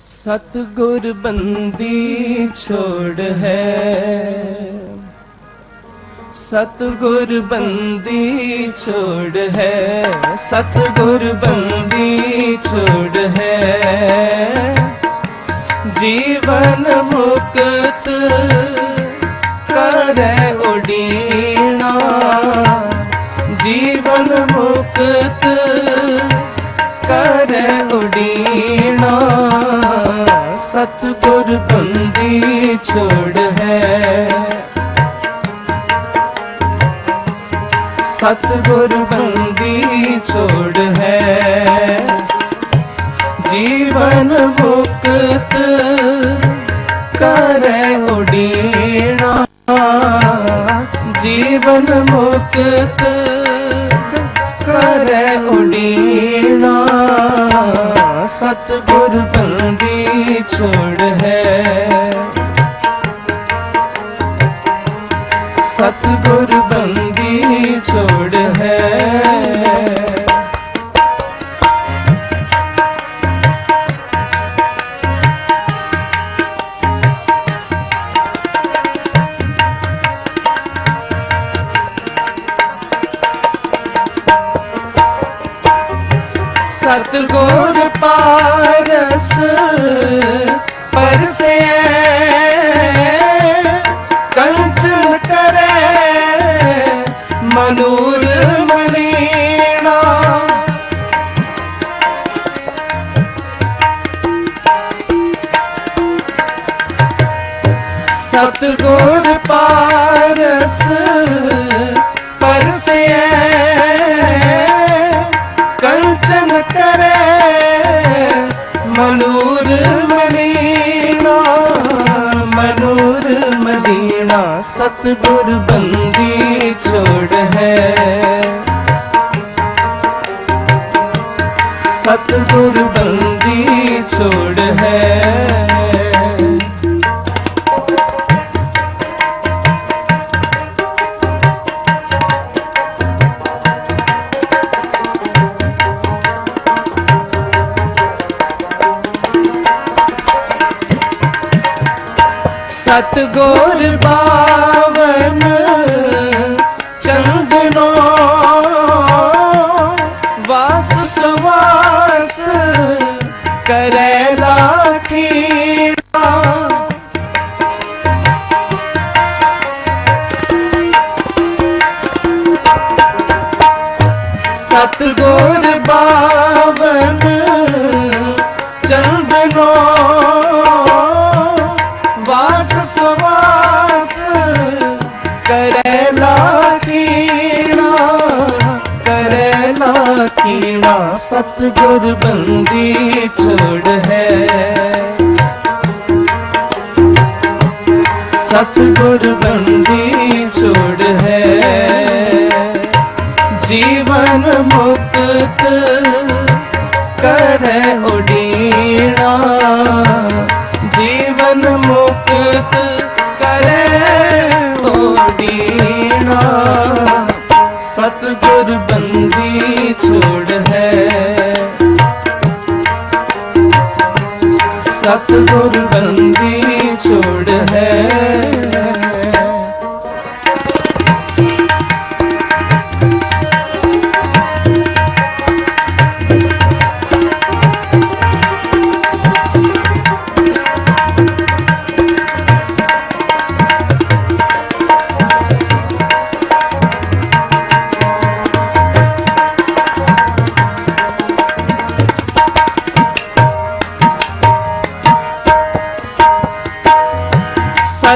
ਸਤਗੁਰ ਬੰਦੀ ਛੋੜ ਹੈ। ਸਤਗੁਰ ਬੰਦੀ ਛੋੜ ਹੈ। ਸਤਗੁਰ ਬੰਦੀ ਛੋੜ ਹੈ। ਜੀਵਨ ਮੁਕਤ ਬੰਦੀ ਛੋੜ ਹੈ। ਸਤਗੁਰ ਬੰਦੀ ਛੋੜ ਹੈ। ਜੀਵਨ ਮੁਕਤ ਕਰੇ ਉਡੀਣਾ। ਜੀਵਨ ਮੁਕਤ ਕਰੇ ਉਡੀਣਾ। ਸਤਗੁਰ ਬੰਦੀ ਛੋੜ ਹੈ। ਸਤਗੁਰ ਬੰਦੀ ਛੋੜ ਹੈ। ਸਤਗੁਰ ਪਾਰਸ ਪਰਸੇ। ਕੰਚਨ ਕਰੇ ਮਨੂਰ ਮਲੀਣਾ ਮਨੂਰ ਮਲੀਣਾ ਸਤਗੁਰ ਬੰਦੀ ਛੋੜ ਹੈ ਸਤਗੁਰ ਬੰਦੀ ਛੋੜ ਹੈ ਸਤਗੁਰ ਪਾਵਨ। ਵਾਸ ਸਵਾਸ ਕਰੈ ਲਾਖੀਣਾ ਕਰੈ ਸਤਗੁਰ ਬੰਦੀ ਛੋੜ ਹੈ ਸਤਗੁਰ ਬੰਦੀ ਛੋੜ ਹੈ ਜੀਵਨ ਮੁਕਤ ਕਰੈ ਸਤਗੁਰ ਬੰਦੀ ਛੋੜ ਹੈ ਸਤਗੁਰ ਬੰਦੀ ਛੋੜ ਹੈ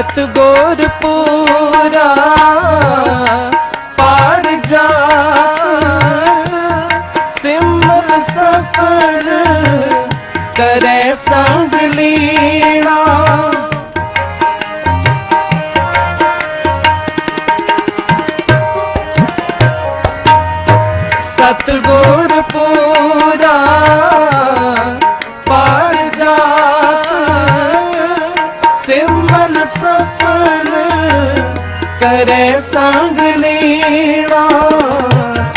ਸਤਗੁਰ ਪੂਰਾ ਪਾੜ ਜਾ ਸਿਮਰ ਸਫਰ ਕਰੈ ਸੰਗ ਲੀਣਾ। ਕਰੇ ਸੰਗ ਲੀਣਾ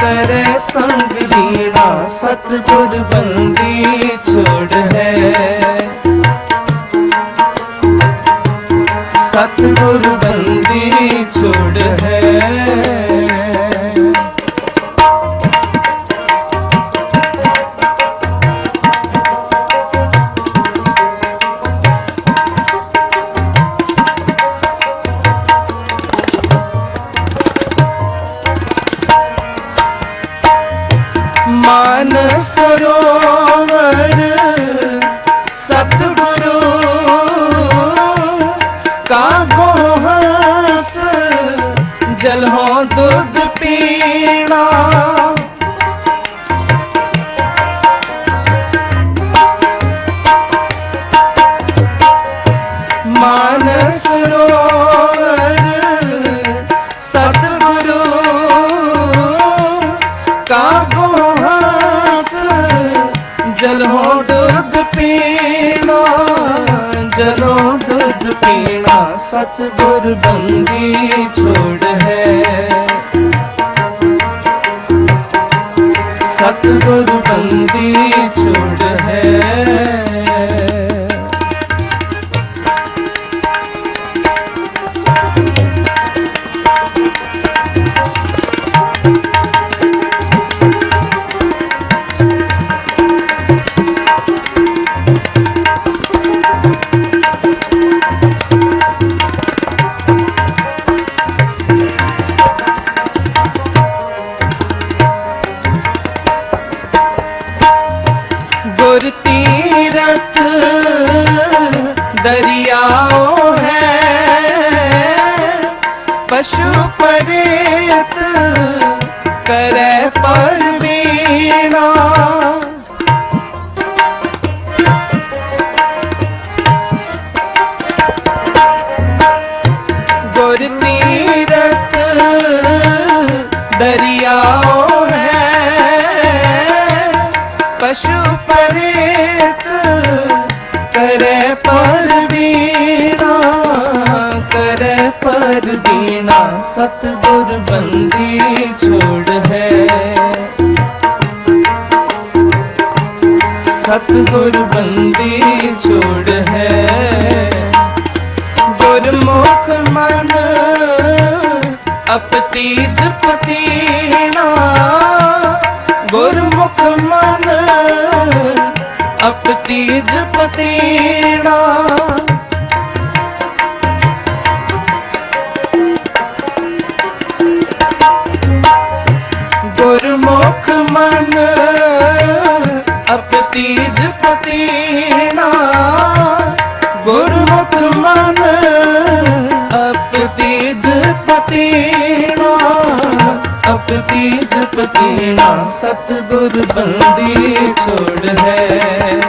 ਕਰੇ ਸੰਗ ਲੀਣਾ ਸਤਗੁਰ ਬੰਦੀ ਛੋੜ ਹੈ ਸਤਗੁਰ ਬੰਦੀ ਸਰੋਵਰ ਸਤਿਗੁਰੂ ਕਾ ਗੋਹਸ ਜਲ ਹੋ ਦੁੱਧ ਪੀਣਾ। ਸਤਗੁਰ ਬੰਦੀ ਛੋ ਦਰਿਆ ਉਹ ਹੈ ਪਸ਼ੂ ਪਰੇਤ ਸਤਗੁਰ ਬੰਦੀ ਛੋੜ ਹੈ। ਸਤਗੁਰ ਬੰਦੀ ਛੋੜ ਹੈ। ਗੁਰਮੁਖ ਮਨ ਅਪਤੀ ਜਪਤੀਣਾ ਗੁਰਮੁਖ ਮਨ ਅਪਤੀ ਜਪਤੀਣਾ ਪਤੀਣਾ ਅਪਤੀਜ ਪਤੀਣਾ ਸਤਗੁਰ ਬੰਦੀ ਛੋੜ ਹੈ।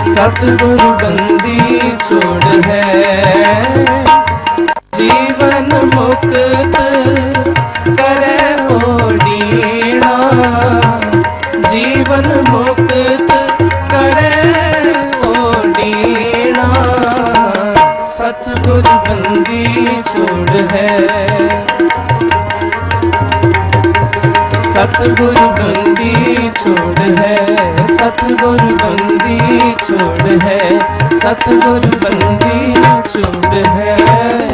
ਸਤਗੁਰ ਬੰਦੀ ਛੋੜ ਹੈ। ਸਤਗੁਰ ਬੰਦੀ ਛੋੜ ਹੈ ਸਤਗੁਰ ਬੰਦੀ ਛੋੜ ਹੈ ਸਤਗੁਰ ਬੰਦੀ ਛੋੜ ਹੈ।